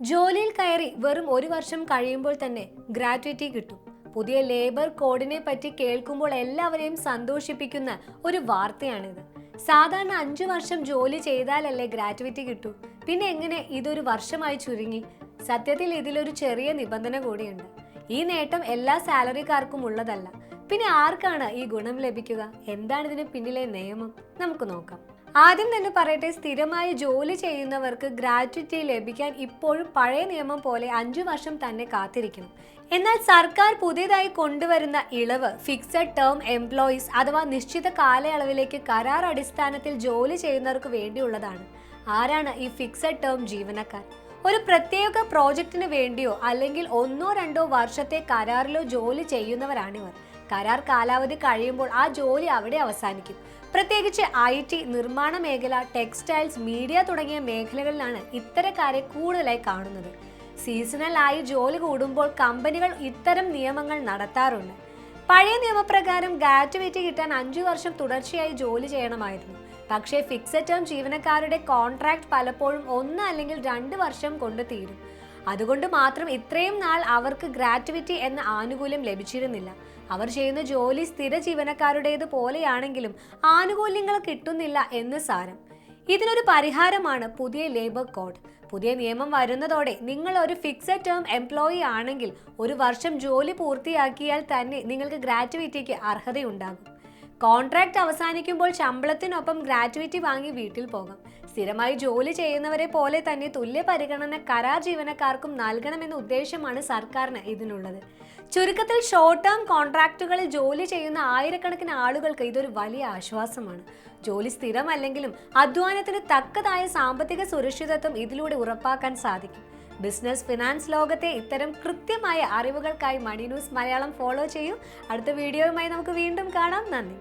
ജോലിയിൽ കയറി വെറും ഒരു വർഷം കഴിയുമ്പോൾ തന്നെ ഗ്രാറ്റുവിറ്റി കിട്ടും. പുതിയ ലേബർ കോഡിനെ പറ്റി കേൾക്കുമ്പോൾ എല്ലാവരെയും സന്തോഷിപ്പിക്കുന്ന ഒരു വാർത്തയാണിത്. സാധാരണ അഞ്ചു വർഷം ജോലി ചെയ്താലല്ലേ ഗ്രാറ്റുവിറ്റി കിട്ടൂ. പിന്നെ എങ്ങനെ ഇതൊരു വർഷമായി ചുരുങ്ങി? സത്യത്തിൽ ഇതിലൊരു ചെറിയ നിബന്ധന കൂടിയുണ്ട്. ഈ നേട്ടം എല്ലാ സാലറിക്കാർക്കും ഉള്ളതല്ല. പിന്നെ ആർക്കാണ് ഈ ഗുണം ലഭിക്കുക? എന്താണ് ഇതിന് പിന്നിലെ നിയമം? നമുക്ക് നോക്കാം. ആദ്യം തന്നെ പറയട്ടെ സ്ഥിരമായി ജോലി ചെയ്യുന്നവർക്ക് ഗ്രാറ്റുവിറ്റി ലഭിക്കാൻ ഇപ്പോഴും പഴയ നിയമം പോലെ അഞ്ചു വർഷം തന്നെ കാത്തിരിക്കണം എന്നാൽ സർക്കാർ പുതിയതായി കൊണ്ടുവരുന്ന ഇളവ് ഫിക്സഡ് ടേം എംപ്ലോയീസ് അഥവാ നിശ്ചിത കാലയളവിലേക്ക് കരാർ അടിസ്ഥാനത്തിൽ ജോലി ചെയ്യുന്നവർക്ക് വേണ്ടിയുള്ളതാണ്. ആരാണ് ഈ ഫിക്സഡ് ടേം ജീവനക്കാർ? ഒരു പ്രത്യേക പ്രോജക്റ്റിന് വേണ്ടിയോ അല്ലെങ്കിൽ ഒന്നോ രണ്ടോ വർഷത്തെ കരാറിലോ ജോലി ചെയ്യുന്നവരാണിവർ. കരാർ കാലാവധി കഴിയുമ്പോൾ ആ ജോലി അവിടെ അവസാനിക്കും. പ്രത്യേകിച്ച് ഐ ടി നിർമ്മാണ മേഖല ടെക്സ്റ്റൈൽസ് മീഡിയ തുടങ്ങിയ മേഖലകളിലാണ് ഇത്തരക്കാരെ കൂടുതലായി കാണുന്നത്. സീസണലായി ജോലി കൂടുമ്പോൾ കമ്പനികൾ ഇത്തരം നിയമങ്ങൾ നടത്താറുണ്ട്. പഴയ നിയമപ്രകാരം ഗ്രാറ്റുവിറ്റി കിട്ടാൻ അഞ്ചു വർഷം തുടർച്ചയായി ജോലി ചെയ്യണമായിരുന്നു. പക്ഷേ ഫിക്സഡ് ടേം ജീവനക്കാരുടെ കോൺട്രാക്ട് പലപ്പോഴും ഒന്ന് അല്ലെങ്കിൽ രണ്ട് വർഷം കൊണ്ട് തീരും. അതുകൊണ്ട് മാത്രം ഇത്രയും നാൾ അവർക്ക് ഗ്രാറ്റുവിറ്റി എന്ന ആനുകൂല്യം ലഭിച്ചിരുന്നില്ല. അവർ ചെയ്യുന്ന ജോലി സ്ഥിര ജീവനക്കാരുടേത് പോലെയാണെങ്കിലും ആനുകൂല്യങ്ങൾ കിട്ടുന്നില്ല എന്ന് സാരം. ഇതിനൊരു പരിഹാരമാണ് പുതിയ ലേബർ കോഡ് പുതിയ നിയമം വരുന്നതോടെ നിങ്ങൾ ഒരു ഫിക്സഡ് ടേം എംപ്ലോയി ആണെങ്കിൽ ഒരു വർഷം ജോലി പൂർത്തിയാക്കിയാൽ തന്നെ നിങ്ങൾക്ക് ഗ്രാറ്റുവിറ്റിക്ക് അർഹതയുണ്ടാകും. കോൺട്രാക്ട് അവസാനിക്കുമ്പോൾ ശമ്പളത്തിനൊപ്പം ഗ്രാറ്റുവിറ്റി വാങ്ങി വീട്ടിൽ പോകാം. സ്ഥിരമായി ജോലി ചെയ്യുന്നവരെ പോലെ തന്നെ തുല്യ പരിഗണന കരാർ ജീവനക്കാർക്കും നൽകണമെന്ന ഉദ്ദേശമാണ് സർക്കാരിന് ഇതിനുള്ളത്. ചുരുക്കത്തിൽ ഷോർട്ട് ടേം കോൺട്രാക്റ്റുകളിൽ ജോലി ചെയ്യുന്ന ആയിരക്കണക്കിന് ആളുകൾക്ക് ഇതൊരു വലിയ ആശ്വാസമാണ്. ജോലി സ്ഥിരമല്ലെങ്കിലും അധ്വാനത്തിന് തക്കതായ സാമ്പത്തിക സുരക്ഷിതത്വം ഇതിലൂടെ ഉറപ്പാക്കാൻ സാധിക്കും. ബിസിനസ് ഫിനാൻസ് ലോകത്തെ ഇത്തരം കൃത്യമായ അറിവുകൾക്കായി മണി ന്യൂസ് മലയാളം ഫോളോ ചെയ്യൂ. അടുത്ത വീഡിയോയുമായി നമുക്ക് വീണ്ടും കാണാം. നന്ദി.